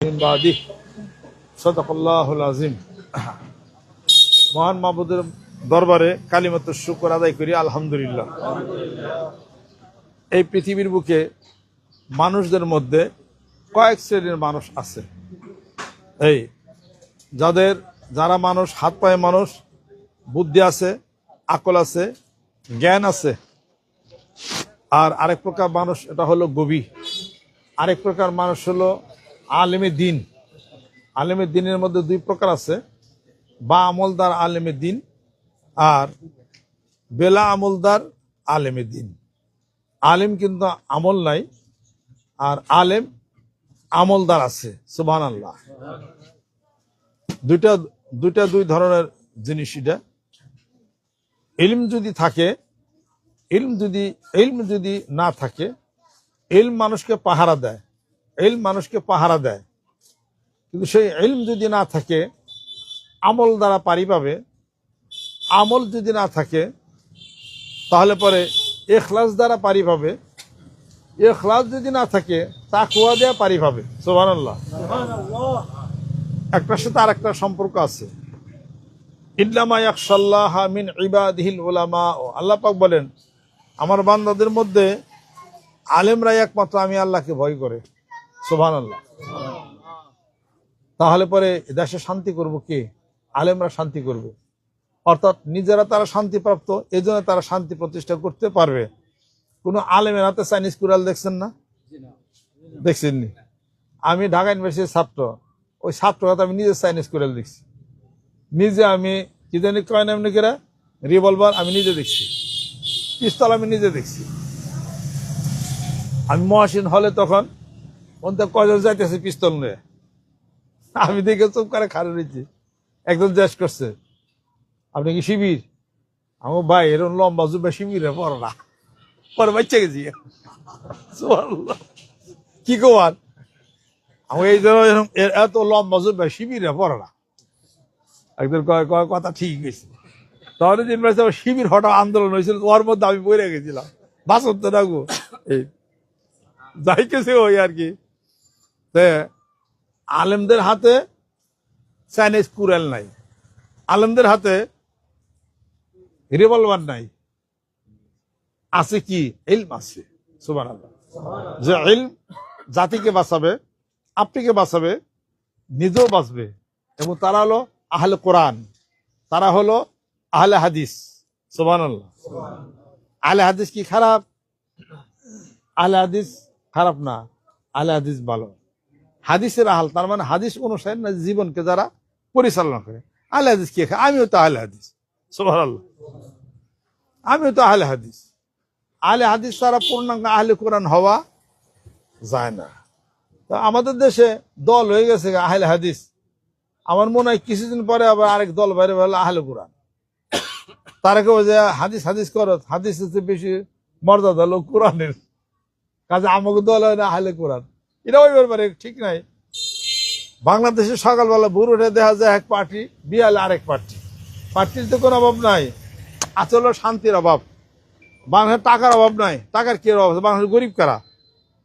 من بعده صدق الله العظيم মহান মাহবুদের দরবারে কালিমাত শুকর আদায় করি আলহামদুলিল্লাহ এই পৃথিবীর বুকে মানুষদের মধ্যে কয়েক শ্রেণীর মানুষ আছে এই যাদের যারা মানুষ হাত পায়ে মানুষ বুদ্ধি আছে আকল আছে জ্ঞান আছে আর আরেক প্রকার মানুষ এটা হলো গবি আরেক প্রকার মানুষ হলো আলেমে দিন। আলেমে দিনের মধ্যে দুই প্রকার আছে। বা আমলদার আলেমে দিন আর বেলা আমলদার আলেমে দিন। আলেম কিন্তু আমল নাই আর আলেম আমলদার আছে সুবহান আল্লাহ দুইটা দুইটা দুই ধরনের জিনিস এটা। ইলম যদি থাকে, ইলম যদি ইলম যদি না থাকে, ইলম মানুষকে পাহারা দেয়। ইলম মানুষকে পাহারা দেয়। কিন্তু সেই ইলম যদি না থাকে, আমল দ্বারা পারি পাবে। আমল যদি না থাকে, তাহলে পরে এখলাস দ্বারা পারি পাবে। এখলাস যদি না থাকে তা কুয়া দেওয়া পারি পাবে। সোহান আল্লাহ একটার সাথে আর একটা সম্পর্ক আছে। ইল্লামা ইয়াকশাল্লাহ মিন ইবাদিহিল উলামা। ও আল্লাহ পাক বলেন, আমার বান্দাদের মধ্যে আলেমরাই একমাত্র আমি আল্লাহকে ভয় করে। সোভান তাহলে পরে দেশে শান্তি করব কে? আলেমরা শান্তি করবে। অর্থাৎ নিজেরা তারা শান্তি প্রাপ্ত এই জন্য তারা শান্তি প্রতিষ্ঠা করতে পারবে। কোনো আলেমের হাতে চাইনিজ কুড়াল দেখছেন না? দেখছেননি? আমি ঢাকা ইউনিভার্সিটির ছাত্র। ওই ছাত্র হাতে আমি নিজে চাইনিজ কুড়াল দেখছি। নিজে আমি কি জানি কয় না এমনি করে রিভলভার আমি নিজে দেখছি। পিস্তল আমি নিজে দেখছি। আমি মহাসীন হলে তখন ওনতে কয়জন যাইতেছে পিস্তল নিয়ে? আমি দেখে চুপ করে খাড়ে রয়েছি একজন জিজ্ঞেস করছে। আপনি কি শিবির? আমার ভাই, এরকম লম্বা জুবা শিবিরে পড়ো না। পরে বাচ্চা গেছি। কি কবার আমি এই জন্য এত লম্বা জুবা শিবিরে পড়ো না। একজন কথা ঠিক গেছে। তাহলে আমার শিবির হঠাৎ আন্দোলন হয়েছিল, ওর মধ্যে আমি পড়ে গেছিলাম। বাসন্ত ডাকবো এই, যাইতেছে ওই আর কি। তে আলেমদের হাতে চাইনিজ কুরেল নাই। আলেমদের হাতে রিভলভার নাই। আছে কি? ইলম আছে সুবান যে ইলম জাতিকে বাঁচাবে, আপনিকে বাঁচাবে, নিজেও বাঁচবে। এবং তারা হলো আহলে কোরআন, তারা হলো আহলে হাদিস সুবান আহলে হাদিস কি খারাপ? আহলে হাদিস খারাপ না, আহলে হাদিস ভালো। হাদিসের আহাল তার মানে হাদিস অনুসারে না জীবনকে যারা পরিচালনা করে। আহলে হাদিস কে খায় আমিও তো আহলে হাদিস। আমিও তো আহলে হাদিস। আহলে হাদিস তারা পূর্ণাঙ্গ আহলে কোরআন হওয়া যায় না। তো আমাদের দেশে দল হয়ে গেছে আহলে হাদিস। আমার মনে হয় কিছুদিন পরে আবার আরেক দল বাইরে বেরোলো আহলে কোরআন। তারা কেউ যে হাদিস হাদিস করো হাদিস বেশি মর্যাদা লোক কোরআনের। কাজে আমাকে দল হয় না আহলে কোরআন। এটা ওই ব্যাপারে ঠিক নাই। বাংলাদেশে সকালবেলা ভোর উঠে দেখা যায় এক পার্টি, বিয়ালে আরেক পার্টি। পার্টির তো কোনো অভাব নাই। আসলে শান্তির অভাব। বাংলাদেশের টাকার অভাব নাই। টাকার কি অভাব? বাংলাদেশের গরিব কারা?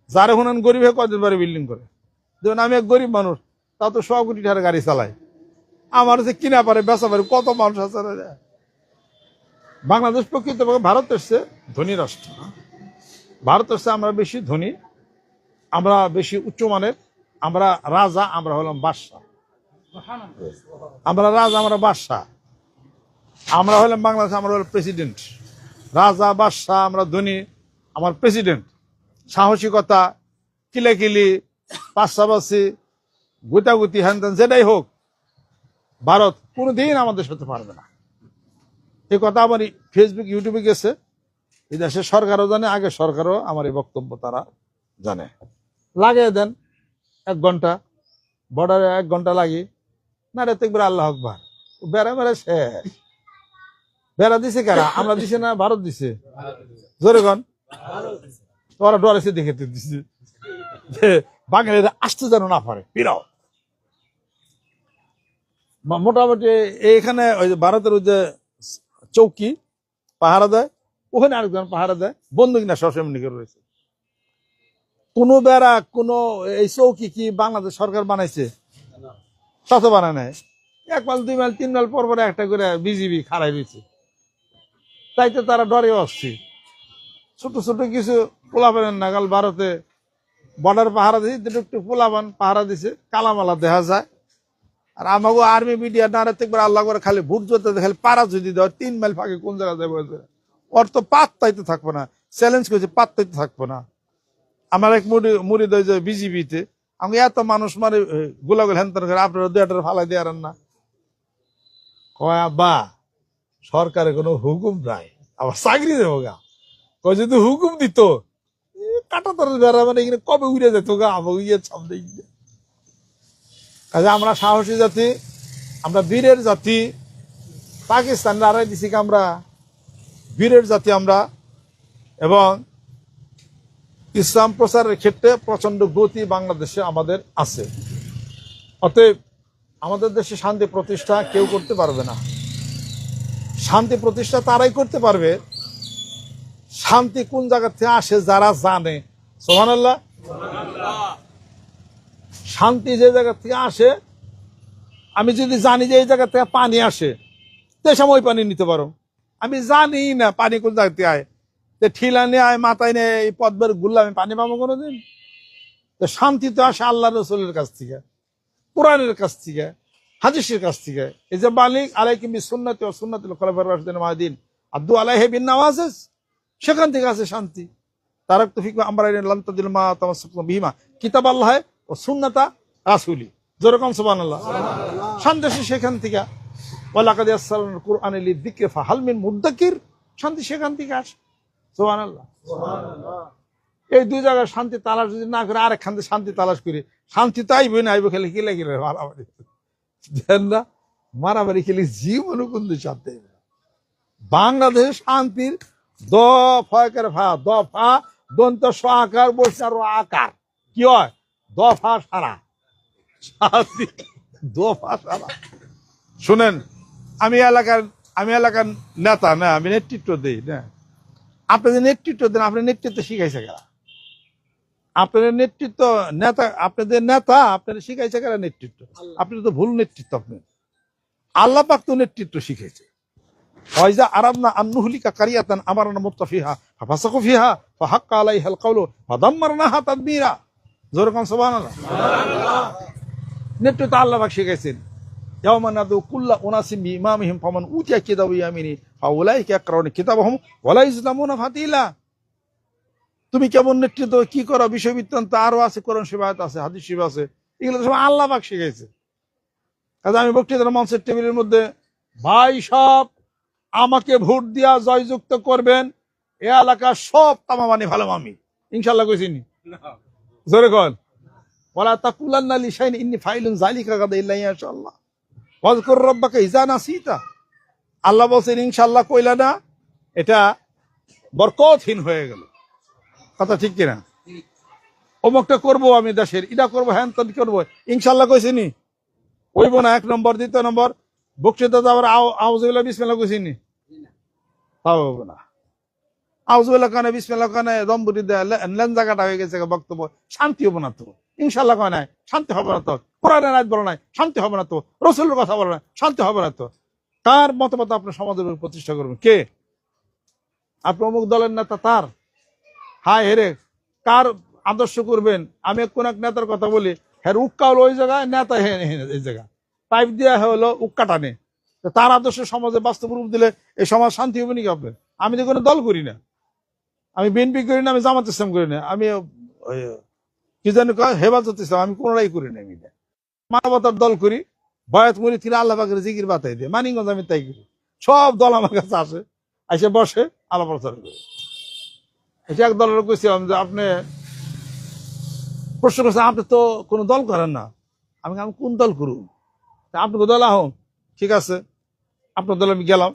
যারা হুনান গরিব হয়ে কদিন পরে বিল্ডিং করে। যেমন আমি এক গরিব মানুষ তা তো সব কোটি টাকার গাড়ি চালাই। আমার যে কিনা পারে, বেচা পারে, কত মানুষ আছে বাংলাদেশ প্রকৃতপক্ষে ভারত এসছে ধনী রাষ্ট্র ভারত এসছে আমরা বেশি ধনী। আমরা বেশি উচ্চমানের আমরা রাজা, আমরা হলাম বাদশাহ। আমরা রাজা, আমরা বাদশাহ। আমরা হলাম বাংলাদেশ, আমরা হলাম প্রেসিডেন্ট। রাজা, বাদশাহ, আমরা ধনী, আমার প্রেসিডেন্ট। সাহসিকতা, কিলাকিলি, পাশাপাশি গুতাগুতি, হ্যান যেটাই হোক, ভারত কোনোদিন আমাদের সাথে পারবে না। এই কথা আমার ফেসবুক ইউটিউবে গেছে। এই দেশের সরকারও জানে, আগে সরকারও আমার এই বক্তব্য তারা জানে। লাগিয়ে দেন এক ঘণ্টা বর্ডারে এক ঘণ্টা লাগি না রে দেখবে আল্লাহ আকবার। বেড়া মেরে শেষ। বেড়া দিছে কারা? আমরা দিছে না, ভারত দিছে? জোরে কন। ওরা ডরেছে দেখে দিছে। যে বাঙালিরা আসতে যেন না পারে। পিরাও মোটামুটি এইখানে ওই যে ভারতের ওই যে চৌকি পাহারা দেয়, ওখানে আরেকজন পাহারা দেয় বন্দুক না সবসময় নিকে রয়েছে। কোনো বেড়া, কোনো এই চৌকি কি বাংলাদেশ সরকার বানাইছে? তা তো বানায় নাই। এক মাইল দুই মাইল তিন মাইল পর পরে একটা করে বিজিবি খাড়াই তাই তো তারা ডরে আসছে ছোট ছোট কিছু পোলাপানের নাগাল ভারতে বর্ডার পাহারা দিছে, দুটো একটু পোলাপান পাহারা দিছে, কালামালা দেখা যায়। আর আমাকে আর্মি মিডিয়া নারে একবার আল্লাহ করে খালি ভোট জোতে খালি পাড়া যদি দেওয়া তিন মাইল ফাঁকে কোন জায়গায় যাবে ওর তো পাত্তাইতে থাকব না। চ্যালেঞ্জ করেছে, পাত্তাইতে থাকব না। আমার এক মুড়ি মুড়ি দেয় যে বিজিবিতে। আমি এত মানুষ মারে গোলাগুল হ্যান ত্যান করে, আপনারা দু একটা ফালাই দিয়ে না। কয়া বা সরকারের কোনো হুকুম নাই। আবার চাকরি দেবো গা। কয়, যদি হুকুম দিত কাটা তার বেড়া মানে এখানে কবে উড়ে যেত গা? আমার ইয়ে কাজে আমরা সাহসী জাতি, আমরা বীরের জাতি। পাকিস্তান লড়াই দিছি আমরা। বীরের জাতি আমরা। এবং ইসলাম প্রচারের ক্ষেত্রে প্রচণ্ড গতি বাংলাদেশে আমাদের আছে। অতএব আমাদের দেশে শান্তি প্রতিষ্ঠা কেউ করতে পারবে না। শান্তি প্রতিষ্ঠা তারাই করতে পারবে। শান্তি কোন জায়গা থেকে আসে যারা জানে। সোহানাল্লাহ শান্তি যে জায়গা থেকে আসে, আমি যদি জানি যে এই জায়গা থেকে পানি আসে তে সময় পানি নিতে পারো। আমি জানি না পানি কোন জায়গা থেকে আয়। তো ঠিলা নিয়ে মাথায় নিয়ে এই পদ্মের গুল্লা আমি পানি পাবো কোনোদিন? তো শান্তি তো আসে আল্লাহ রসুলের কাছ থেকে, কোরআনের কাছ থেকে, হাদিসের কাছ থেকে। এই যে মালিক আলাইকিম সুন্নতি ও সুন্নতি খলাফার রাশিদিন মাহদিন আব্দু আলাইহে বিন নওয়াজেস সেখান থেকে আছে শান্তি। তারক তফিক আমরা লান্তাদিল মা তামাসুক বিহিমা কিতাব আল্লাহ ও সুন্নতা রাসুলি। যেরকম সুবান আল্লাহ শান্তি আসে সেখান থেকে। ওয়ালাকাদ আসসালাম কুরআন দিকে ফাহালমিন মুদ্দাকির শান্তি সেখান থেকে আসে। এই দুই জায়গায় শান্তি তালাশ যদি না করে আরেকখান থেকে শান্তি তালাশ করি, শান্তি তো আইবে না খেলে কি লাগে মারামারি দেন না, মারামারি খেলে জীবনও কিন্তু শান্তি। বাংলাদেশ শান্তির দ ফয়কের ফা, দ, ফা, দন্ত, স আকার বসে আকার। কি হয়? দফা সারা। শান্তি দফা সারা। শুনেন, আমি এলাকার আমি এলাকার নেতা না, আমি নেতৃত্ব দিই না। আপনি যে নেতৃত্ব দেন আপনি নেতৃত্ব শিখাইছে কারা? আপনাদের নেতৃত্ব নেতা আপনাদের নেতা আপনাদের শিখাইছে কারা নেতৃত্ব? আপনি তো ভুল নেতৃত্ব আপনি। আল্লাহ পাক তো নেতৃত্ব শিখাইছে। ওয়াইজা আরামনা আন্নুহলিকা কারিয়াতান আমারনা মুত্তাফিহা ফাসাকু ফিহা ফাহাক্কা আলাইহাল কাওলু ফাদাম্মারনাহা তাদবীরা যেরকম সুবহানাল্লাহ। নেতৃত্ব আল্লাহ পাক শিখাইছেন। ইয়াওমা নাদু কুল্লা উনাসিম বিইমামিহিম ফামান উতিয়া কিতাবু ইয়ামিনি ইয়াকরাউনা কিতাবাহুম ওয়ালা ইসলামুনা ফাতিলা। তুমি কেমন নেতৃত্ব, কি করো, বিষয় বৃত্তান্ত আরও আছে, কোরআন শিবায়ত আছে, হাদিস শিবা আছে, এগুলো তো সব আল্লাহ পাক শিখাইছে। কাজে আমি বক্তৃতার মঞ্চের টেবিলের মধ্যে ভাই সব আমাকে ভোট দিয়া জয়যুক্ত করবেন, এ এলাকার সব তামামানি ভালো মামি। ইনশাল্লাহ কইছিনি জোরে কন। ওলা তাকুলান্না লিশাইন ফাইলুন জালিকা গাদা ইল্লা ইনশাআল্লাহ। ওয়াজকুর রাব্বাকা ইজা নাসিতা। আল্লাহ বলছেন ইনশাল্লাহ কইলা না, এটা বরকতহীন হয়ে গেল। কথা ঠিক কিনা? অমুকটা করব আমি দেশের, এটা করব, হ্যান ত্যান করব। ইনশাল্লাহ কইছিনি কইব না, এক নম্বর, দ্বিতীয় নম্বর, বক্তৃতা আবার আউজুল্লাহ বিসমেল্লা কইছিনি তাও না। আউজুল্লাহ কানে বিসমেল্লা কানে দম্বুটি দেয় কাটা হয়ে গেছে বক্তব্য। শান্তি হবে না তো। ইনশাল্লাহ কয় নাই, শান্তি হবে না তো। কোরআনের আয়াত বলো নাই, শান্তি হবে না তো। রসুলের কথা বলো না শান্তি হবে না তো। তার মতামত আপনার সমাজের প্রতিষ্ঠা করবেন। কে? আপনি অমুক দলের নেতা, তার? হায় হেরে কার আদর্শ করবেন? আমি কোন এক নেতার কথা বলি। হ্যাঁ উক্কা হলো ওই জায়গায়, নেতা হে এই জায়গা পাইপ দেওয়া হলো উক্কা টানে। তার আদর্শ সমাজে বাস্তব রূপ দিলে এই সমাজ শান্তি হবে নাকি আপনার? আমি তো কোনো দল করি না। আমি বিএনপি করি না, আমি জামাত ইসলাম করি না। আমি কি জানি হেফাজত ইসলাম, আমি কোনোটাই করি না আমি মানবতার দল করি। বয়াত মুড়ি থেকে আল্লাহ পাকের জিকির বাতাই দিয়ে। মানিগঞ্জ আমি তাই করি। সব দল আমার কাছে আসে। এসে বসে, আলাপ আলোচনা করে। এটা এক দলের কইছিলাম যে, আপনি প্রশ্ন করছেন, আপনি তো কোনো দল করেন না। আমি আমি কোন দল করু তা আপনি দল আহ ঠিক আছে। আপনার দলে আমি গেলাম।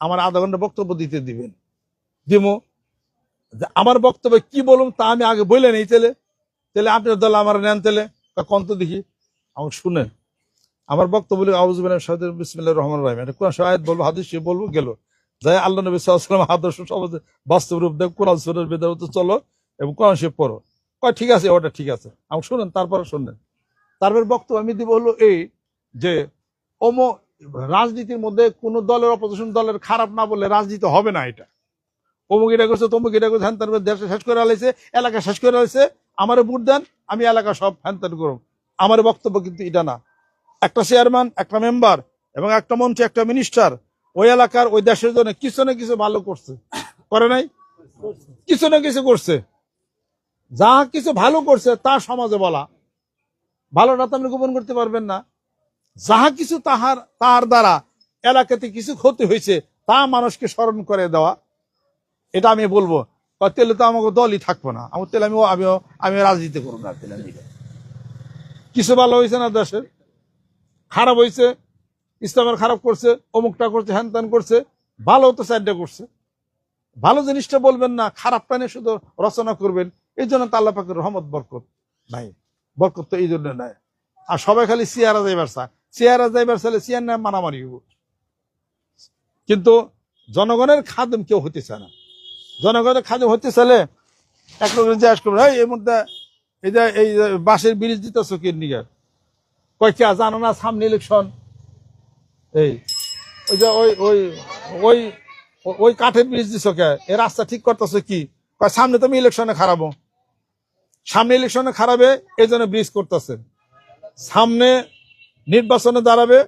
আমার আধা ঘণ্টা বক্তব্য দিতে দিবেন। দিমো। আমার বক্তব্য কি বলুন তা আমি আগে বলে নেই তেলে তাহলে আপনার দল আমার নেন তেলে কন্ত দেখি। আমার শুনেন। আমার বক্তব্য বলে আউজবিন রহমান রাহিম। এটা কোরআন শাহেদ বলব, হাদিস বলব, গেল। যাই আল্লাহ নবী সাল্লাম আদর্শ সমাজে বাস্তব রূপ দেখ, কোরআন সুরের বেদারত চলো এবং কোরআন শরীফ পড়ো। কয়, ঠিক আছে, ওটা ঠিক আছে। আমি শুনেন, তারপরে শুনলেন তারপর বক্তব্য আমি দিব হলো এই যে অম রাজনীতির মধ্যে কোন দলের অপোজিশন দলের খারাপ না বললে রাজনীতি হবে না এটা। অমুক এটা করছে, তমুক এটা করছে, হ্যান ত্যান দেশে শেষ করে আলাইছে, এলাকা শেষ করে আলাইছে, আমারে ভোট দেন, আমি এলাকা সব হ্যান করব। আমার বক্তব্য কিন্তু এটা না। একটা চেয়ারম্যান একটা মেম্বার এবং একটা মন্ত্রী, একটা মিনিস্টার ওই এলাকার, ওই দেশের জন্য কিছু না কিছু ভালো করছে। করে নাই? কিছু না কিছু করছে। যা কিছু ভালো করছে তা সমাজে বলা। ভালোটা তো আপনি গোপন করতে পারবেন না। যাহা কিছু তাহার, তার দ্বারা এলাকাতে কিছু ক্ষতি হয়েছে তা মানুষকে স্মরণ করে দেওয়া। এটা আমি বলব। তাহলে তো আমাকে দলই থাকব না। আমার তাহলে আমি আমিও আমি রাজনীতি করব না তেলে আমি। কিছু ভালো হয়েছে না দেশের? খারাপ হয়েছে ইসলামের খারাপ করছে অমুকটা করছে হ্যান ত্যান করছে ভালো তো সাইডটা করছে। ভালো জিনিসটা বলবেন না খারাপ প্রাণে শুধু রচনা করবেন এই জন্য তো আল্লাহ পাকের রহমত বরকত নাই। বরকত তো এই জন্য নাই। আর সবাই খালি চেয়ারা যাইবার চায়। চেয়ারা যাইবার চাইলে চেয়ার না মারামারি হইব। কিন্তু জনগণের খাদম কেউ হতে চায় না। জনগণের খাদম হতে চাইলে এক লোক জিজ্ঞাসা করবে "এই, মধ্যে এই যে এই বাঁশের ব্রিজ দিতেছ কি নিগার জানো না, সামনে ইলেকশন এই, ওই যে ওই ওই ওই ওই কাঠের ব্রিজ দিছ কে? এই রাস্তা ঠিক করতেছ কি? সামনে তুমি ইলেকশনে খারাপো সামনে ইলেকশনে খারাপে এই জন্য ব্রিজ করতেছে। সামনে নির্বাচনে দাঁড়াবে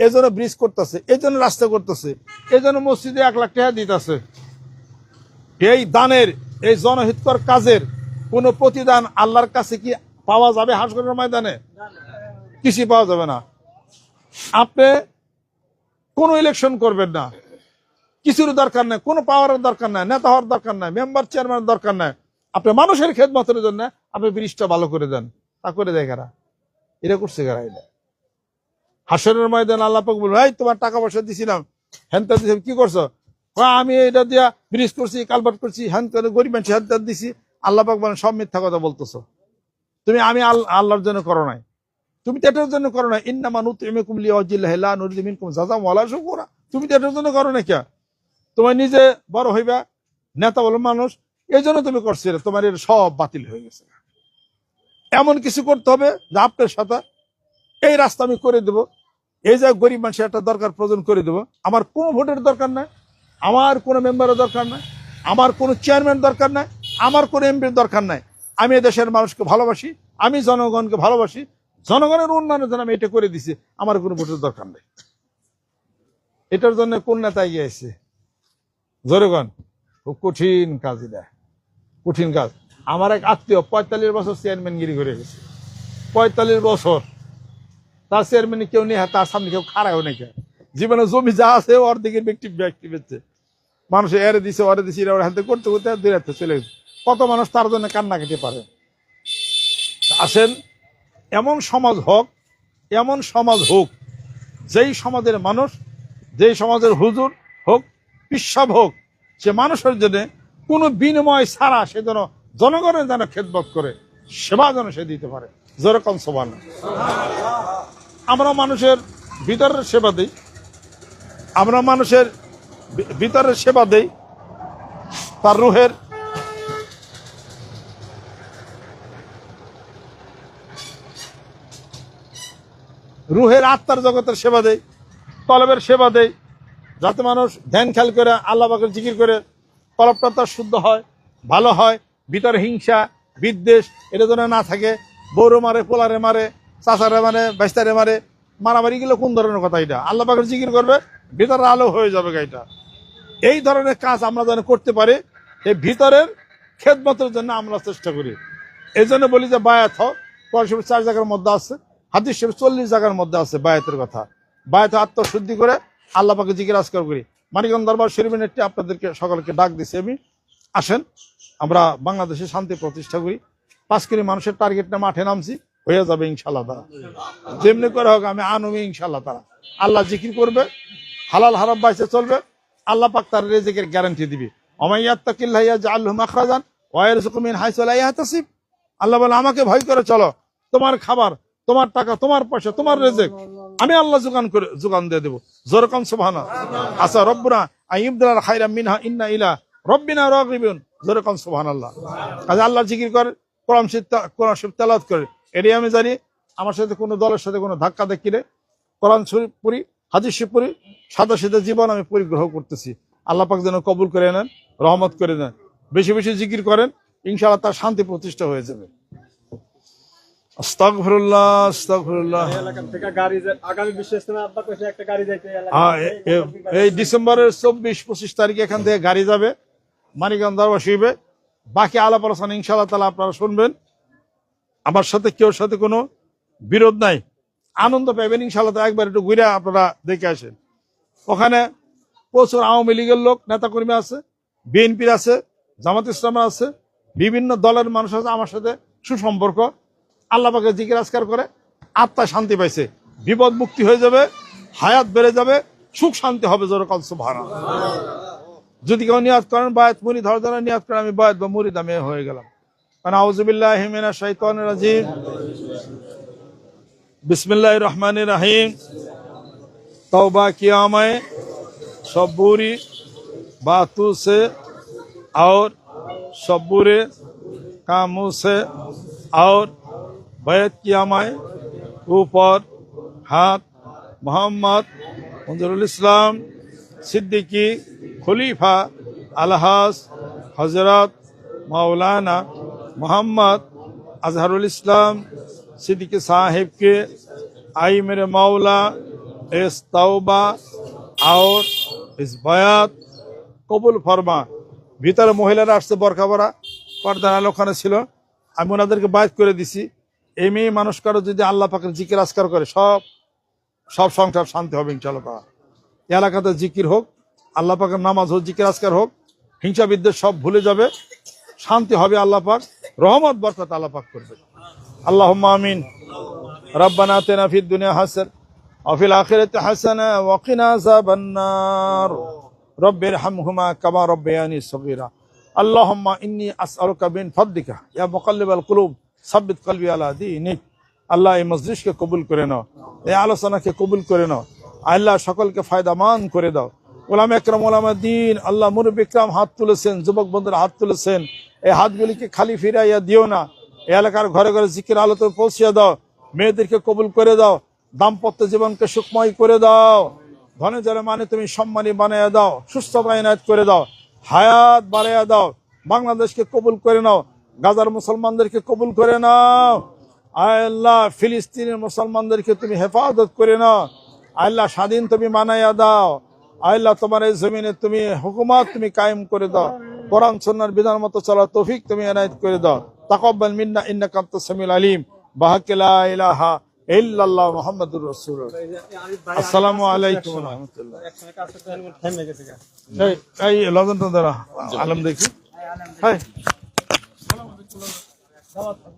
এই জন্য ব্রিজ করতেছে। এই জন্য রাস্তা করতেছে। এই জন্য মসজিদে এক লাখ টাকা দিতেছে। এই দানের, এই জনহিতকর কাজের কোন প্রতিদান আল্লাহর কাছে কি পাওয়া যাবে হাসগরের ময়দানে? কিছু পাওয়া যাবে না। আপনি কোনো ইলেকশন করবেন না। কিছুর দরকার নাই, কোনো পাওয়ারের দরকার নাই, নেতা হওয়ার দরকার নাই মেম্বার চেয়ারম্যানের দরকার নাই। আপনি মানুষের খেদমতের জন্য আপনি ব্রিজটা ভালো করে দেন। তা করে দেয় কারা? এটা করছে কারা এটা? হাসনের ময়দান আল্লাহ পাক বলব, এই, তোমার টাকা পয়সা দিছিলাম, হ্যান ত্যান দিছিলাম, কি করছ? আমি এটা দিয়া ব্রিজ করছি, কালভার্ট করছি, হ্যান ত্যান, গরিব মানুষ হ্যান ত্যান দিছি। আল্লাহ পাক বলেন, সব মিথ্যা কথা বলতেছো। তুমি, আমি আল- আল্লাহর জন্য করো নাই। তুমি তো এটার জন্য করো না। ইন্নামা নুতইমুকুম লিওয়াজিল্লাহি, লা নুরিদু মিনকুম জাযাম ওয়ালা শুকুরা। তুমি তো এটার জন্য করো না কে তোমার নিজে বড় হইবা, নেতা বলো মানুষ, এই জন্য তুমি করছিলে তোমার এর সব বাতিল হয়ে গেছে। এমন কিছু করতে হবে যে আপনার সাথে এই রাস্তা আমি করে দেব। এই যে গরিব মানুষের একটা দরকার প্রয়োজন করে দেব। আমার কোনো ভোটের দরকার নাই, আমার কোনো মেম্বারের দরকার নাই, আমার কোনো চেয়ারম্যান দরকার নাই, আমার কোনো এমপির দরকার নাই। আমি দেশের মানুষকে ভালোবাসি, আমি জনগণকে ভালোবাসি জনগণের উন্নয়নের জন্য আমি এটা করে দিছি, আমার কোনো ভোটের দরকার নেই। এটার জন্য কোন নেতা এগিয়ে এসছে জোরেগণ খুব কঠিন কাজ এটা। কঠিন কাজ। আমার এক আত্মীয় পঁয়তাল্লিশ বছর চেয়ারম্যানগিরি করে গেছে। পঁয়তাল্লিশ বছর। তার চেয়ারম্যান কেউ নেই তার সামনে কেউ খারাও নেই। জীবনে জমি যা আছে, ওর অর্ধেকের ব্যক্তি ব্যক্তি বেচছে মানুষ এরে দিছে, ওরে দিছে, এরা হাতে করতে করতে হাতে চলে গেছে। কত মানুষ তার জন্য কান্না কেটে পারে? আসেন এমন সমাজ হোক, এমন সমাজ হোক, যেই সমাজের মানুষ, যেই সমাজের হুজুর হোক, পিসাব হোক, সে মানুষের জন্য কোনো বিনিময় ছাড়া সে যেন জনগণের যেন খেদমত করে, সেবা যেন সে দিতে পারে। যেরকম সমান আমরা মানুষের ভিতরের সেবা দিই, আমরা মানুষের ভিতরের সেবা দিই, তার রুহের রুহের আত্মার জগতের সেবা দেয় কলবের সেবা দেয়, যাতে মানুষ ধ্যান খেয়াল করে, আল্লাহ পাকের জিকির করে কলবটা তার শুদ্ধ হয়, ভালো হয়, ভিতরে হিংসা, বিদ্বেষ, এটা যেন না থাকে। বৌরে মারে, পোলারে মারে, চাচারে মারে, বাইস্তারে মারে, মারামারি গেলে কোন ধরনের কথা এটা? আল্লাহ পাকের জিকির করবে, ভিতরে আলো হয়ে যাবে এটা এই ধরনের কাজ আমরা যেন করতে পারি, এই ভিতরের খেদমতের জন্য আমরা চেষ্টা করি। এই জন্য বলি যে বায়াত হও পরশুর চার জায়গার মধ্যে আছে। হাদিস শরীফ চল্লিশ জায়গার মধ্যে আছে বায়াতের কথা। বায়াত আত্মশুদ্ধি করে আল্লাহ পাকে জিজ্ঞেস করি। মানিকগঞ্জ দরবার শরীফের একটি আপনাদেরকে সকলকে ডাক দিছি আমি। আসেন, আমরা বাংলাদেশে শান্তি প্রতিষ্ঠা করি। পাঁচ কোটি মানুষের টার্গেট নিয়ে মাঠে নামছি, হয়ে যাবে ইনশাল্লাহ তারা। যেমনি করে হোক আমি আনবি ইনশাল্লাহ তারা। আল্লাহ জিকির করবে, হালাল হারাম বাইসে চলবে, আল্লাহ পাক তার রেজেকের গ্যারান্টি দিবে। আল্লাহ বলে, আমাকে ভয় করে, চলো। তোমার খাবার তোমার টাকা তোমার পয়সা তোমার রেজেক। আমি আল্লাহ যোগান করে যোগান দিয়ে দেবো। যেরকম সুবহানা আসা রব্বুনা আইয়ুবদাল খায়রা মিনহা ইন্না ইলা রব্বিনা রাগিবুন। যেরকম সুবহানাল্লাহ। কাজে আল্লাহ জিকির করে কোরআন তা- কোরআন শরীফ তেলাওয়াত করে। এটাই আমি জানি আমার সাথে কোনো দলের সাথে কোনো ধাক্কা দেখি রে কোরআন শরীফ পড়ি হাদিস শরীফ পড়ি সাদা সিধা জীবন আমি পরিগ্রহ করতেছি। আল্লাহ পাক যেন কবুল করে নেন রহমত করে নেন। বেশি বেশি জিকির করেন ইনশাআল্লাহ তার শান্তি প্রতিষ্ঠা হয়ে যাবে। এই হ্যাঁ, এই ডিসেম্বরের চব্বিশ পঁচিশ তারিখে এখান থেকে গাড়ি যাবে। মানিকগঞ্জ দরবার শিবে বাকি আলাপ আলোচনা ইনশাআল্লাহ তালা আপনারা শুনবেন। আমার সাথে কেউ সাথে কোনো বিরোধ নাই। আনন্দ পাবেন ইনশাআল্লাহ তালা একবার একটু ঘুরে আপনারা দেখে আসেন। ওখানে প্রচুর আওয়ামী লীগের লোক নেতাকর্মী আছে বিএনপির আছে জামাত ইসলামের আছে বিভিন্ন দলের মানুষ আছে। আমার সাথে সুসম্পর্ক। আল্লাহ পাকে জিকির আজকার করে আত্মা শান্তি পাইছে বিপদ মুক্তি হয়ে যাবে হায়াত বেড়ে যাবে সুখ শান্তি হবে জোর কলস ভাড়া যদি কেউ নিয়াদ করেন বায়াত মুড়ি ধর ধরে নিয়াদ করেন আমি বায়াত বা মুড়ি দামে হয়ে গেলাম কারণ আউজুবিল্লাহ হিমিনা শাইতান রাজিম बिस्मिल्लाह रहमान रहीम तौबा किया मैं सब बुरी बातों से और सब बुरे कामों से और बैत किया मैं ऊपर हाथ मोहम्मद मंजरुल इस्लाम सिद्दीकी खलीफा अलहास हजरत मौलाना मोहम्मद अजहरुल इस्लाम सिद्दीकी साहिब के आई मेरे मौला इस तौबा और इस बयात কবুল ফরমা ভিতরে মহিলারা আসছে বরখা পরা পর্দার আলো ওখানে ছিল আমি ওনাদেরকে বাইত করে দিছি এই মেয়ে মানুষ কারও যদি আল্লাহ পাখের জিকির আজকার করে, সব সব সংসার শান্তি হবে ইনশাল্লাহ এলাকাতে জিকির হোক, আল্লাহ পাকের নামাজ হোক, জিকির আজকার হোক, হিংসা বিদ্বেষ সব ভুলে যাবে, শান্তি হবে আল্লাহ পাক, রহমত বরফাত আল্লাহ পাক করবে। আল্লাহ আমিন। রব্বানা তেনা ফিদ দুনিয়া হাসান অফিল আখিরাতে হাসানা রব্বের হাম হুমা হামহুমা কামা রব্বায়ানি সগীরা। আল্লাহ ইন্নি আসআলুকা বিন ফদ্দিকা ইয়া মোকাল্লিবাল কুলুব। সাবিত কলবি আল্লাহ দিনিক আল্লাহ এই মসজিদকে কবুল করে নাও। এই আলোচনাকে কবুল করে নাও। আল্লাহ সকলকে ফায়দামান করে দাও। ওলাম একরম, ওলামা দিন, আল্লাহ মুরব ইকরাম হাত তুলেছেন, যুবক বন্ধুরা হাত তুলেছেন। এই হাতগুলিকে খালি ফিরাইয়া দিও না। এই এলাকার ঘরে ঘরে জিকির আলোতে পৌঁছিয়ে দাও। মেয়েদেরকে কবুল করে দাও। দাম্পত্য জীবনকে সুখময় করে দাও। ধনে জলে মানে তুমি সম্মানী বানাইয়া দাও। সুস্থ বায়নায়ত করে দাও। হায়াত বাড়াইয়া দাও। বাংলাদেশকে কবুল করে নাও। গাজার মুসলমানদেরকে কবুল করে নাও। আয় আল্লাহ ফিলিস্তিনের মুসলমানদেরকে তুমি হেফাজত করে নাও। আয় আল্লাহ স্বাধীন তুমি মানাইয়া দাও। আল্লাহ তোমার এই জমিনে তুমি হুকুমাত তুমি কায়েম করে দাও। কোরআন সন্ন্যার বিধান মতো চলা তৌফিক তুমি এনায়েত করে দাও। তাকব্বাল মিন্না ইন্নাকা আনতাস সামিউল আলিম। বাহাকে লা ইলাহা ইল্লাল্লাহ মুহাম্মাদুর আসসালামু আলাইকুম ওয়া রাহমাতুল্লাহ। এই লজনটা দ্বারা আলম দেখি। হাই